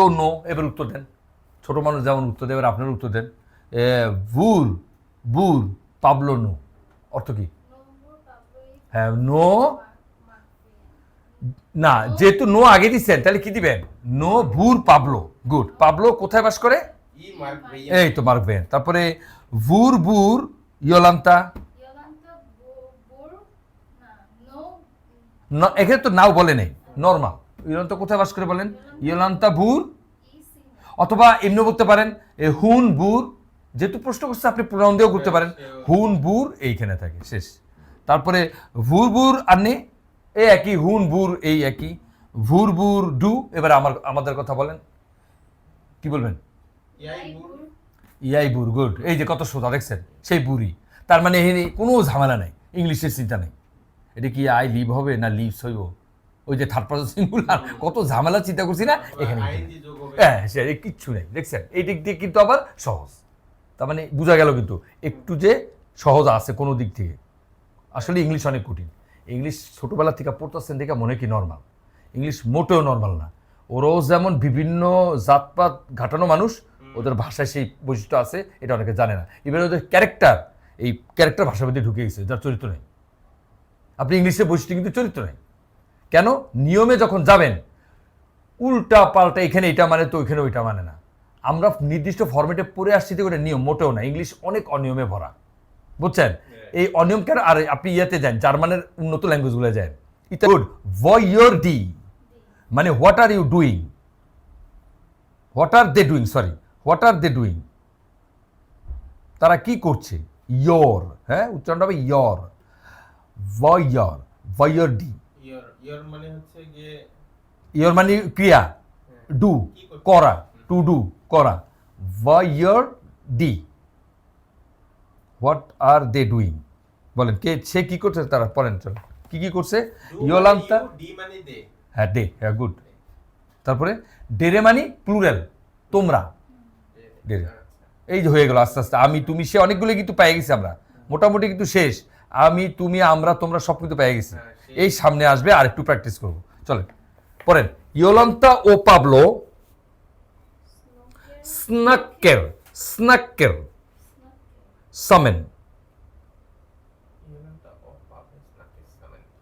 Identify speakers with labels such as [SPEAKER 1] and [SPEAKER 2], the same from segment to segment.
[SPEAKER 1] Pablo no এবার উত্তর দেন। ছোট মানুষ যেমন উত্তর দেবে আপনার উত্তর দেন। এ, বুর বুর পাবলো নো অর্থ কি? হ্যাঁ নো। না যেহেতু নো আগে দিচ্ছেন তাহলে কি দিবেন? নো ভুর পাবলো গুড। পাবলো কোথায় বাস করে? এই তো মার্ক বেন তারপরে ভুর বুর ইয়োলান্তা। এখানে তো নাও বলে নেই নর্মাল। ইয়োলান্তা কোথায় বাস করে বলেন? ইয়োলান্তা
[SPEAKER 2] easy.
[SPEAKER 1] অথবা এমনি বলতে পারেন এ হুন বুর? যেহেতু প্রশ্ন করছে আপনি প্রণাম দিয়েও করতে পারেন। হুন বুর এইখানে থাকে শেষ। তারপরে ভুর বুর আনে এই একই হুন বুর এই একই। ভুর বুর ডু এবার আমার আমাদের কথা বলেন। কি বলবেন?
[SPEAKER 3] ইয়াই বুর।
[SPEAKER 1] বুর গুড। এই যে কত সোজা দেখছেন? সেই বুড়ি তার মানে এখানে কোনো ঝামেলা নাই ইংলিশের চিন্তা নেই। এটা কি আই লিভ হবে না লিভস হইব? ওই যে থার্ড পার্সন সিঙ্গুলার কত ঝামেলা চিন্তা করছি না? এখানে হ্যাঁ সে কিচ্ছু নেই দেখছেন? এই দিক দিয়ে কিন্তু আবার সহজ। তার মানে বোঝা গেল কিন্তু একটু যে সহজ আছে কোনো দিক থেকে। আসলে ইংলিশ অনেক কঠিন। ইংলিশ ছোটোবেলা থেকে পড়তেছেন দেখে মনে কি নর্মাল ইংলিশ মোটেও নর্মাল না। ওরাও যেমন বিভিন্ন জাতপাত ঘাটানো মানুষ ওদের ভাষায় সেই বৈশিষ্ট্য আছে এটা অনেকে জানে না। এবার ওদের ক্যারেক্টার এই ক্যারেক্টার ভাষার মধ্যে ঢুকে গেছে যার চরিত্র নেই। আপনি ইংলিশে বৈশিষ্ট্য কিন্তু চরিত্র নেই। কেন? নিয়মে যখন যাবেন উল্টা পাল্টা এখানে এটা মানে তো ওইখানে ওইটা মানে না। আমরা নির্দিষ্ট ফর্মেটে পড়ে আসছি তো ওটা নিয়ম মোটেও না। ইংলিশ অনেক অনিয়মে ভরা। বুঝছেন? এই অনিয়ম কেন? আর আপনি ইয়েতে যান জার্মানের উন্নত ল্যাঙ্গুয়েজগুলো যান। ইটা গুড ভয়র ডি মানে what are you doing what are they doing sorry what are they doing তারা কি করছে? ইয়র হ্যাঁ? উচ্চারণটা হবে ইয়র ভয়র ভয়র ডি
[SPEAKER 3] ইয়ার ইয়ার মানে হচ্ছে গিয়ে
[SPEAKER 1] ইয়র মানে ক্রিয়া। ডু করা। টু ডু করা। ভাইয়ার ডি হোয়াট আর দে ডুইং বলেন কে সে কি করছে তারা? পড়েন চলো কি কি করছে? ইয়োলান্তা
[SPEAKER 3] মানে ডি মানে দে
[SPEAKER 1] হ্যাঁ ডে হ্যাঁ গুড তারপরে ডেরে মানে প্লুরাল তোমরা। ডেরে এই যে হয়ে গেল আস্তে আস্তে। আমি তুমি সে অনেকগুলো কিন্তু পেয়ে গেছি আমরা। মোটামুটি কিন্তু শেষ। আমি তুমি আমরা তোমরা সব কিন্তু পেয়ে গেছি।
[SPEAKER 3] হ্যাঁ।
[SPEAKER 1] এই সামনে আসবে আর একটু প্র্যাকটিস করব। চলেন পড়েন ইয়োলান্তা ও পাবলো স্নাক্কের স্নাক্কের। সামেন।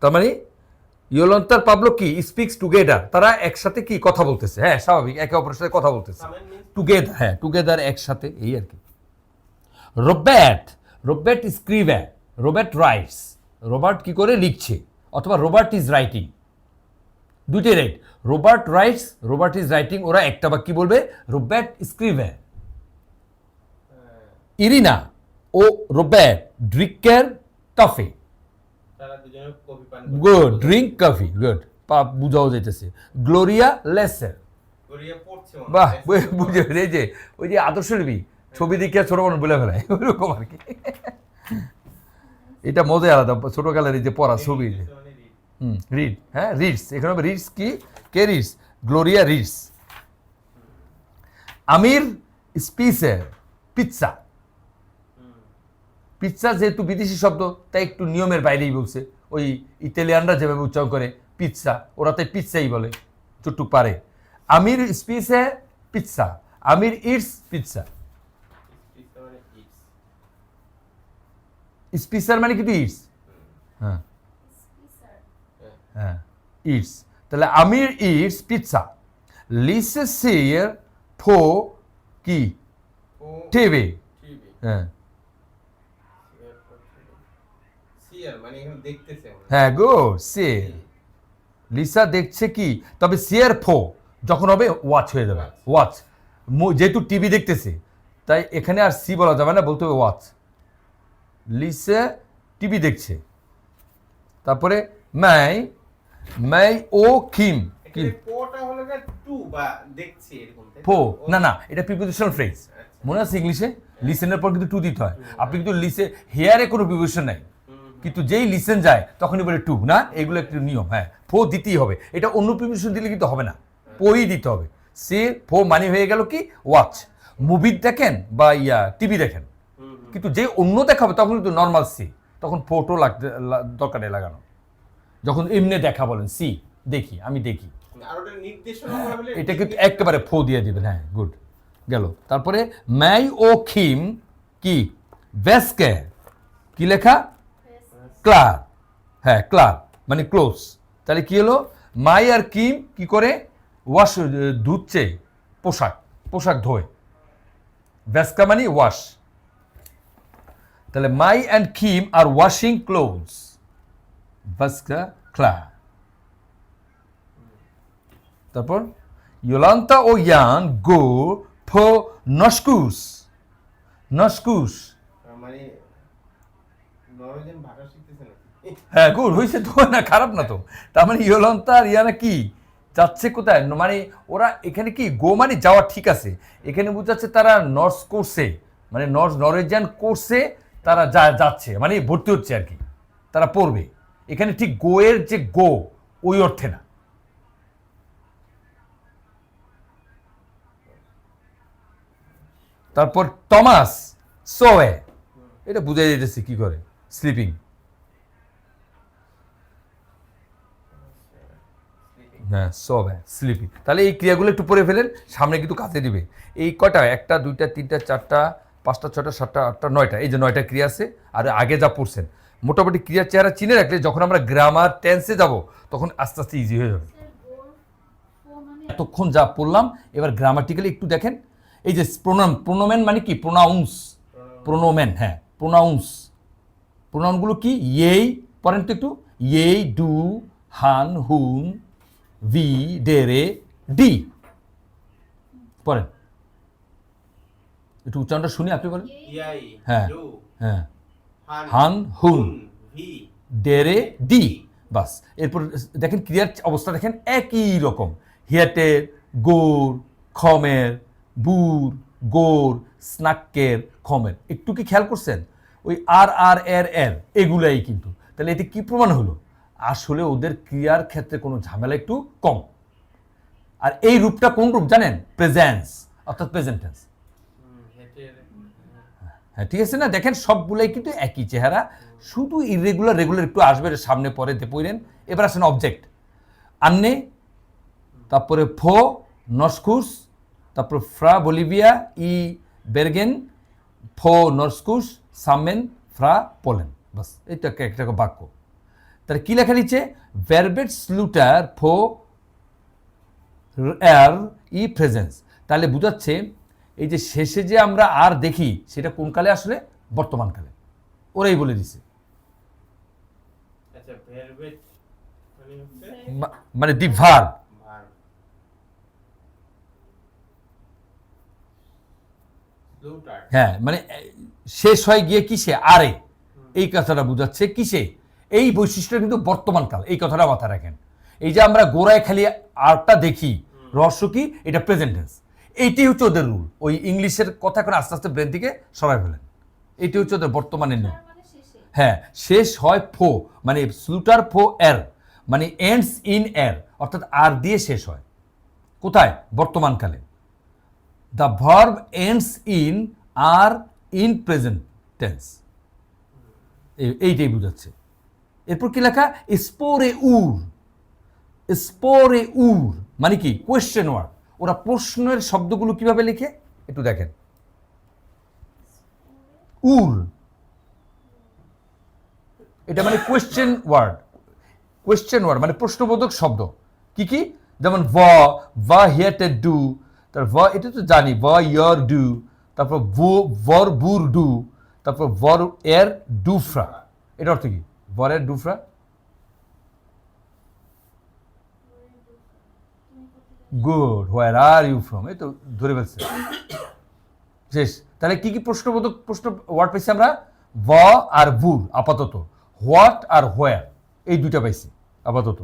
[SPEAKER 1] তার মানে ইয়োলন্তার পাবলো কি? স্পিক্স টুগেদার তারা একসাথে কি কথা বলতেছে? হ্যাঁ স্বাভাবিক একে অপরের সাথে কথা বলতেছে। টুগেদার হ্যাঁ টুগেদার একসাথে এই আর কি। রোবেট রোবেট স্ক্রিভে রোবেট রাইটস। রোবার্ট কি করে লিখছে? অথবা রোবার্ট ইজ রাইটিং। দুইটাই right Robert writes Robert is writing ওরা একটা বা কি বলবে? রোবেট স্ক্রিভে। ইরিনা ও রোবেট ড্রিকের cafe. Good drink coffee good. বুঝাও যাইতেছে। গ্লোরিয়া লেসের। বাহ
[SPEAKER 3] হয়।
[SPEAKER 1] বুঝে এই যে ওই যে আদর্শ লিপি ছবি দেখে ছোট মানুষ বলে ফেলায় ওইরকম আর কি। এটা মজাই আলাদা ছোটকালের এই যে পড়া ছবি যে
[SPEAKER 3] মানে read।
[SPEAKER 1] হুম রিড হ্যাঁ রিডস এখানে হবে রিডস কি? কে রিডস গ্লোরিয়া রিডস আমির স্পিসের পিৎজা
[SPEAKER 3] হুম।
[SPEAKER 1] পিৎজা যেহেতু বিদেশি শব্দ তাই একটু নিয়মের বাইরেই বলছে। ওই ইতালিয়ানরা যেভাবে উচ্চারণ করে পিৎজা ওরা তাই পিৎজাই বলে চুটুক পারে। আমির স্পিসে পিৎজা আমির ইটস পিৎজা
[SPEAKER 3] মানে eats।
[SPEAKER 1] স্পিসার মানে কিন্তু ইটস হ্যাঁ। ইটস তাহলে আমির ইটস পিৎজা লিসে সেয়ের ফো কি? টেবে হ্যাঁ।
[SPEAKER 3] মানে হয়।
[SPEAKER 1] হ্যাঁ গো সে লিসা দেখছে কি? তবে সিয়ার ফো যখন হবে ওয়াচ হয়ে যাবে। ওয়াচ যেহেতু টিভি দেখতেছে তাই এখানে আর সি বলা যাবে না বলতে হবে ওয়াচ লিসা টিভি দেখছে। তারপরে ম্যাই ম্যাই ও কিম। ফো না না এটা প্রিপোজিশনাল ফ্রেজ মনে আছে ইংলিশে লিসেনের পর কিন্তু টু দিতে হয়। আপনি কিন্তু লিসে হেয়ারে কোনো প্রিপোজিশন নাই। কিন্তু যেই লিসেন যায় তখনই বলে টু না? এগুলো একটু নিয়ম হ্যাঁ। ফো দিতেই হবে। এটা অন্য প্রিমিশন দিলে কিন্তু হবে না। পোই দিতে হবে। সে ফো মানে হয়ে গেল কি? ওয়াচ মুভি দেখেন বা ইয়া টিভি দেখেন। কিন্তু যে অন্য দেখাবে তখন কিন্তু নর্মাল সি। তখন ফোটো লাগতে দরকারে লাগানো। যখন এমনি দেখা বলেন সি দেখি আমি দেখি।
[SPEAKER 3] নির্দেশনা
[SPEAKER 1] এটা কিন্তু একেবারে ফো দিয়ে দিবেন হ্যাঁ গুড গেল। তারপরে ম্যাই ও খিম কি? ভেসকে? কি লেখা? ক্লার হ্যাঁ ক্লার মানে ক্লোজ। তাহলে কি হলো মাই আর কিম কি করে? ওয়াশ ধুচ্ছে পোশাক পোশাক ধোয়। ভেসকা মানে ওয়াশ। তাহলে Mai and Kim are washing clothes ভেসকা ক্লার তারপর ইয়োলান্তা ও ইয়ান গো ফো নস্কুস নস্কুস
[SPEAKER 3] মানে
[SPEAKER 1] হ্যাঁ গুড হয়েছে তো না খারাপ না তো। তার মানে ইয়োলন্তা আর ইয়ানা কি? যাচ্ছে কোথায়? মানে ওরা এখানে কি গো মানে যাওয়া ঠিক আছে। এখানে বোঝাচ্ছে তারা নর্স কোর্সে মানে নর্স নরওয়েজিয়ান কোর্সে তারা যা যাচ্ছে মানে ভর্তি হচ্ছে আর কি। তারা পড়বে। এখানে ঠিক গো এর যে গো ওই অর্থে না। তারপর টমাস সোয়ে এটা বুঝাই দিতেছি কি করে? স্লিপিং হ্যাঁ স্লিপি তাহলে এই ক্রিয়াগুলো একটু পরে ফেলেন, সামনে কিন্তু কাজে দিবে। এই কটা একটা, দুইটা, তিনটা, চারটা, পাঁচটা ছটা সাতটা, আটটা, নয়টা। এই যে নয়টা ক্রিয়া আছে, আর আগে যা পড়ছেন। মোটামুটি ক্রিয়ার চেহারা চিনে রাখলে যখন আমরা গ্রামার টেন্সে যাব তখন আস্তে আস্তে ইজি হয়ে যাবে। এতক্ষণ যা পড়লাম এবার গ্রামাটিক্যালি একটু দেখেন। এই যে প্রোনাম প্রোনোমেন মানে কি? প্রোনাউন্স প্রোনোমেন হ্যাঁ প্রোনাউন্স প্রোনাউনগুলো কি? ইয়েই পড়েন তো একটু। ইয়েই ডু হান হুন ভি ডেরে ডি পড়েন। একটু উচ্চারণটা শুনি আপনি বলেন। হ্যাঁ। হ্যাঁ।
[SPEAKER 3] হান
[SPEAKER 1] হান ডেরে ডি বাস এরপর দেখেন ক্রিয়ার অবস্থা দেখেন একই রকম। হিয়াটের গোর খমের বুর গোর স্নাক্কের খমের। একটু কি খেয়াল করছেন? ওই আর আর এর এর এগুলাই কিন্তু। তাহলে এতে কি প্রমাণ হলো? আসলে ওদের ক্রিয়ার ক্ষেত্রে কোনো ঝামেলা একটু কম। আর এই রূপটা কোন রূপ জানেন? প্রেজেন্স অর্থাৎ প্রেজেন্ট টেন্স
[SPEAKER 3] হেটের
[SPEAKER 1] হ্যাঁ ঠিক আছে না? দেখেন সবগুলাই কিন্তু একই চেহারা। শুধু ইরেগুলার রেগুলার একটু আসবে সামনে, পরে পড়েন। এবার আসেন অবজেক্ট আন্নে, তারপরে ফো, নস্কুস, তারপর ফ্রা বলিভিয়া, ই বেরগেন, ফো নস্কুস, সামেন, ফ্রা পোলেন। বাস এটা একটা বাক্য। তাহলে কি লেখা নিচ্ছে ভ্যারবেট স্লুটার ফো আর ই প্রেজেন্স তাহলে বুঝাচ্ছে এই যে শেষে যে আমরা আর দেখি সেটা কোন কালে আসলে? বর্তমান কালে। ওরাই বলে দিছে।
[SPEAKER 3] আচ্ছা মানে
[SPEAKER 1] মা- মানে দি ভার
[SPEAKER 3] ভার
[SPEAKER 1] হ্যাঁ মানে শেষ হয়ে গিয়ে কিসে? আরে। এই কথাটা বুঝাচ্ছে কিসে? এই বৈশিষ্ট্য কিন্তু বর্তমান কাল। এই কথাটা মাথায় রাখেন। এই যে আমরা গোড়ায় খালি আরটা দেখি রহস্য কি? এটা প্রেজেন্টেন্স এইটাই হচ্ছে ওদের রুল ওই ইংলিশের কথা করে আস্তে আস্তে ব্রেন থেকে সরাই ফেলেন। এইটি হচ্ছে ওদের বর্তমানে নিয়ম।
[SPEAKER 2] মানে
[SPEAKER 1] হ্যাঁ শেষ হয় ফো মানে স্লুটার ফো এর মানে এন্ডস ইন এর অর্থাৎ আর দিয়ে শেষ হয়। কোথায়? বর্তমানকালে। The verb ends in R in present tense এইটাই বোঝাচ্ছে। এরপর কি লেখা? স্পোরে উর স্পোরে উর মানে কি? কোয়েশ্চেন ওয়ার্ড ওরা প্রশ্নের শব্দগুলো কীভাবে লিখে? একটু দেখেন। উল। এটা মানে কোয়েশ্চেন ওয়ার্ড কোয়েশ্চেন ওয়ার্ড মানে প্রশ্নবোধক শব্দ। কি কি? যেমন ভ, ভা হিয়াটে ডু। তার ভ, এটা তো জানি, ভ ইয়ার ডু। তারপর ভু, ভর বুর ডু। তারপর ভর এর ডুফ্রা। এটা অর্থ কি? ভর এর ডুফ্রা। Good where are you from এই তো ধরে ফেলছে। শেষ। তাহলে কি কি প্রশ্নবোধক প্রশ্ন ওয়ার্ড পাইছি আমরা? ভ আর বুর আপাতত। হোয়াট আর হোয়ার এই দুইটা পাইছি, আপাতত।